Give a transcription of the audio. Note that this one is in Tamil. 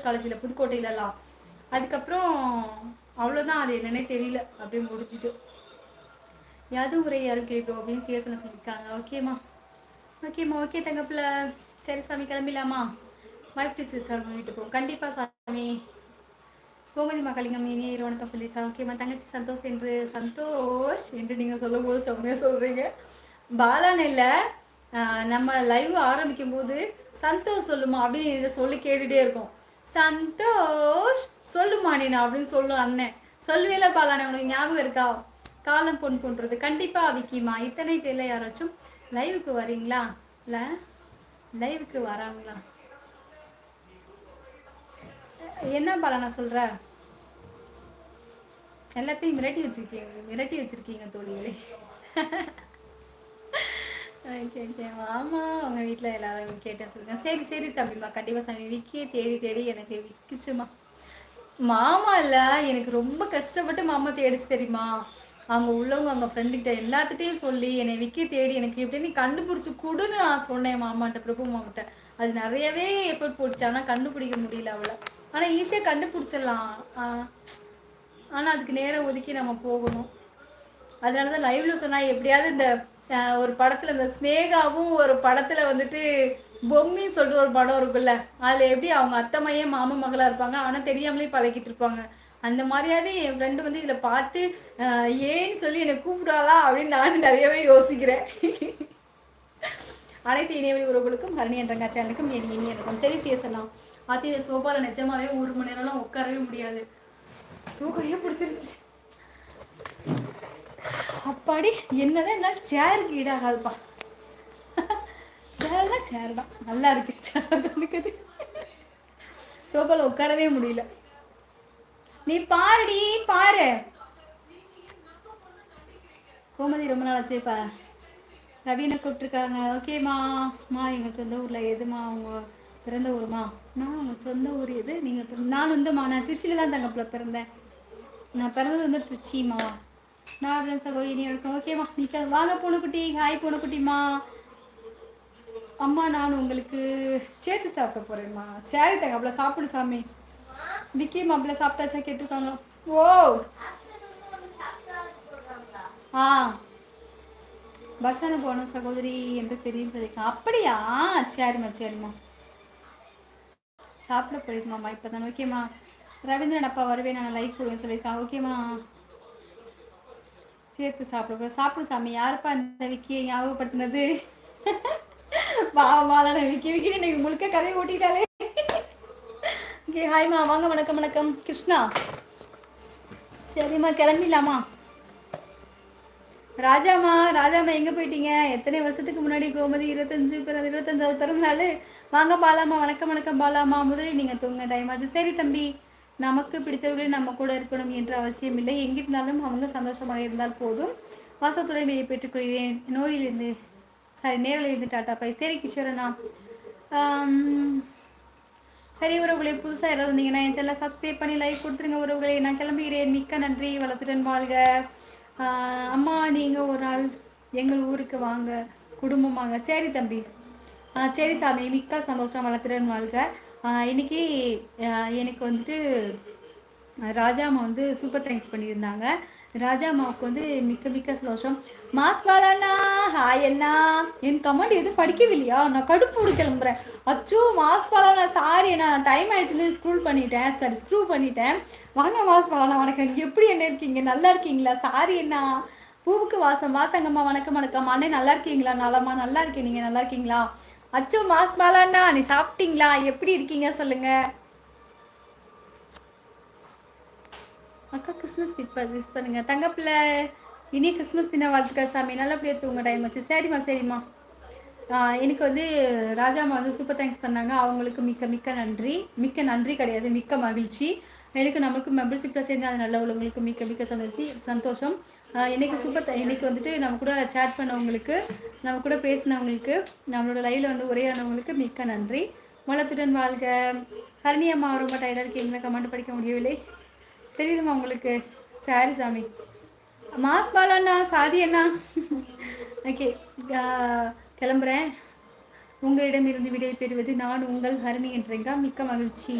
ஜீசஸ் காலேஜில் புதுக்கோட்டையிலலாம். அதுக்கப்புறம் அவ்வளோதான் அது என்னன்னே தெரியல. அப்படியே முடிஞ்சிட்டு. யாது உரை அருள் ப்ரோ அப்படின்னு சிஎஸ்என் சொல்லியிருக்காங்க. ஓகேம்மா ஓகேம்மா ஓகே தங்கப்பில். சரி சாமி கிளம்பிடலாமா? வைஃப் டீச்சர் சார் வீட்டு போகும் கண்டிப்பாக சாமி. கோமதி மகளிங்கம் இனிய வணக்கம் சொல்லியிருக்காங்க ஓகேம்மா தங்கச்சி சந்தோஷ் என்று சந்தோஷ் என்று நீங்கள் சொல்லும்போது செம்மையாக சொல்கிறீங்க பாலான் இல்லை நம்ம லைவ் ஆரம்பிக்கும் போது சந்தோஷ் சொல்லுமா அப்படின்னு சொல்லி கேட்டுகிட்டே இருக்கோம். சந்தோஷ். சொல்லுமா நீ நான் அப்படின்னு சொல்லு அண்ணன் சொல்லுவேல பாலானே உனக்கு ஞாபகம் இருக்கா? காலம் பொன் போன்றது. கண்டிப்பாக விக்கிமா இத்தனை பேரில் யாராச்சும் லைவுக்கு வரீங்களா? இல்லை லைவுக்கு வராங்களா? என்ன பாலா நான் எல்லாத்தையும் மிரட்டி வச்சிருக்கீங்க மிரட்டி வச்சிருக்கீங்க தோழிகளே. ஓகே ஓகே ஆமாம் உங்கள் வீட்டில் எல்லாரும் கேட்டேன்னு சொல்லுங்க சரி சரி தம்பிம்மா கண்டிப்பாக சாமி விக்கியே தேடி தேடி எனக்கு விற்கிச்சுமா மாமா இல்லை எனக்கு ரொம்ப கஷ்டப்பட்டு மாமா தேடிச்சு தெரியுமா? அவங்க உள்ளவங்க அவங்க ஃப்ரெண்டுகிட்ட எல்லாத்துட்டையும் சொல்லி என்னை விற்க தேடி எனக்கு எப்படின்னு கண்டுபிடிச்சி கொடுன்னு நான் சொன்னேன் மாமாட்ட பிரபு மாமாட்ட. அது நிறையவே எஃபர்ட் போட்டுச்சு. ஆனால் கண்டுபிடிக்க முடியல அவளை. ஆனால் ஈஸியாக கண்டுபிடிச்சிடலாம். ஆனால் அதுக்கு நேரம் ஒதுக்கி நம்ம போகணும். அதனால தான் லைவ்ல சொன்னால் எப்படியாவது இந்த ஒரு படத்தில் இந்த ஸ்னேகாவும் ஒரு படத்தில் வந்துட்டு பொம்மின்னு சொல்லிட்டு ஒரு படம் இருக்குல்ல அதில் எப்படி அவங்க அத்தம்மையே மாம மகளாக இருப்பாங்க ஆனால் தெரியாமலே பழகிட்டு இருப்பாங்க. அந்த மாதிரியாவது என் ஃப்ரெண்டு வந்து இதில் பார்த்து ஏன்னு சொல்லி என்னை கூப்பிடாளா அப்படின்னு நான் நிறையவே யோசிக்கிறேன். அனைத்து இணையவழி உறவுகளுக்கும் ஹரணி என்ற சேனலுக்கும் என் இனிய இருக்கும் சரி சேசலாம் ஆத்தி சோபாவில் நிஜமாவே ஒரு மணி நேரம்லாம் உட்காரவே முடியாது. சோகையே பிடிச்சிருச்சு. அப்பாடி என்னதான் இருந்தாலும் சேருக்கு ஈடாகாதுப்பா. சேர்னா சேர் தான். நல்லா இருக்கு. சேர் சோபாவில் உட்காரவே முடியல. நீ பாருடி பாரு. கோமதி ரொம்ப நாள் ஆச்சேப்பா ரவீனை கூப்பிட்ருக்காங்க ஓகேம்மா மா. எங்கள் சொந்த ஊரில் எதுமா? அவங்க பிறந்த ஊருமா? நான் உங்கள் சொந்த ஊர் எது? நீங்கள் நான் வந்துமா நான் திருச்சியில் தான் தங்க பிறந்தேன். நான் பிறந்தது வந்து திருச்சிம்மா நார்தன் சகோதரி இருக்கேன் ஓகேம்மா நீ வாங்க பூனைக்குட்டி ஹாய் பூனைக்குட்டிம்மா அம்மா நான் உங்களுக்கு சேர்த்து சாப்பிட போகிறேம்மா சரி தங்க அவ்வளோ சாப்பிடு சாமி விக்கி மாப்பிள்ள சாப்பிட்டாச்சா கேட்டிருக்காங்க ஓ ஆ பர்சனை போகணும் சகோதரி என்று தெரியும் சொல்லியிருக்கான் அப்படியா சரிம்மா சரிம்மா சாப்பிட போயிருக்கமாம்மா இப்போ தானே ஓகேம்மா ரவீந்திரன் அப்பா வருவேன் நான் லைக் போடுவேன் சொல்லியிருக்கான் ஓகேம்மா சேர்த்து சாப்பிட சாப்பிடு சாமி யாருப்பா இந்த விக்கியை ஞாபகப்படுத்தினது? பாவமால விக்கி விக்கி இன்னைக்கு முழுக்க கதையை ஓட்டிட்டாலே. ஓகே ஹாய்மா வாங்க வணக்கம் வணக்கம். கிருஷ்ணா? சரிம்மா கிளம்பிடலாமா? ராஜாமா ராஜாமா எங்கே போயிட்டீங்க? எத்தனை வருஷத்துக்கு முன்னாடி கோமதி இருபத்தஞ்சு பிறகு இருபத்தஞ்சாவது பிறந்த நாள்? வாங்க பாலாமா வணக்கம் வணக்கம் பாலாமா முதலில் நீங்கள் தூங்க டைம் ஆச்சு. சரி தம்பி. நமக்கு பிடித்தவர்களே நம்ம கூட இருக்கணும் என்ற அவசியம் இல்லை. எங்கிருந்தாலும் அவங்க சந்தோஷமாக இருந்தால் போதும். வாசத்துறை மெய்யை பெற்றுக்கொள்கிறேன். நோயிலிருந்து சாரி நேரில் இருந்து டாட்டா பை. சரி கிஷோரண்ணா சரி உறவுகளை புதுசாக யாராவது இருந்தீங்கன்னா என் செல்ல சப்ஸ்கிரைப் பண்ணி லைக் கொடுத்துருங்க உறவுகளை. நான் கிளம்புகிறேன். மிக்க நன்றி. வளர்த்துடன் வாழ்க. அம்மா நீங்கள் ஒரு நாள் எங்கள் ஊருக்கு வாங்க. குடும்பமாக. சரி தம்பி. சரி சாமி. மிக்க சந்தோஷம். வளர்த்துடன் வாழ்க. இன்னைக்கு எனக்கு வந்துட்டு ராஜாமா வந்து சூப்பர் தேங்க்ஸ் பண்ணியிருந்தாங்க. ராஜா அம்மாவுக்கு வந்து மிக்க மிக்க சந்தோஷம். மாஸ் பாலாண்ணா ஹாய் அண்ணா. என் கமெண்ட் எதுவும் படிக்கவில்லையா? நான் கடுப்பு கிளம்புறேன். அச்சோ மாஸ் பாலாண்ணா சாரி நான் டைம் ஆயிடுச்சுன்னு ஸ்க்ரூல் பண்ணிட்டேன். சாரி ஸ்க்ரூ பண்ணிட்டேன். வாங்க மாஸ் பாலாண்ணா வணக்கம். எப்படி என்ன இருக்கீங்க? நல்லா இருக்கீங்களா? சாரி அண்ணா. பூவுக்கு வாசம். வாத்தங்கம்மா வணக்கம் வணக்கம். அண்ணே நல்லா இருக்கீங்களா? நலமா நல்லா இருக்கேன். நீங்கள் நல்லா இருக்கீங்களா? அச்சோ மாஸ் பாலாண்ணா நீ சாப்பிட்டீங்களா? எப்படி இருக்கீங்க? சொல்லுங்க. அக்கா கிறிஸ்மஸ் கிஃப்ட் விஷ் பண்ணுங்க. தங்கப்பிள்ளை இனி கிறிஸ்மஸ் தின வாழ்த்துக்கள் சாமி. நல்லபடியாக தூங்க டைம் வச்சு சரிம்மா சரிம்மா. எனக்கு வந்து ராஜாமா வந்து சூப்பர் தேங்க்ஸ் பண்ணாங்க. அவங்களுக்கு மிக்க மிக்க நன்றி. மிக்க நன்றி கிடையாது. மிக்க மகிழ்ச்சி. எனக்கு நம்மளுக்கு மெம்பர்ஷிப்பில் சேர்ந்து அது நல்ல உள்ளவங்களுக்கு மிக்க மிக்க சந்தோஷி சந்தோஷம். இன்றைக்கி சூப்பர் இன்றைக்கி வந்துட்டு நம்ம கூட சேட் பண்ணவங்களுக்கு நம்ம கூட பேசினவங்களுக்கு நம்மளோட லைவில் வந்து உரையானவங்களுக்கு மிக்க நன்றி. வளத்துடன் வாழ்க. ஹரணியம்மா ரொம்ப டயர்டாக இருக்கீங்களா கமெண்ட் படிக்க முடியவில்லை. தெரியுதுமா உங்களுக்கு? சாரி சாமி. மாஸ் பாலண்ணா சாரி அண்ணா. ஓகே கிளம்புறேன். உங்களிடமிருந்து விடை பெறுவது நான் உங்கள் ஹரணி என்றேங்க மிக்க மகிழ்ச்சி.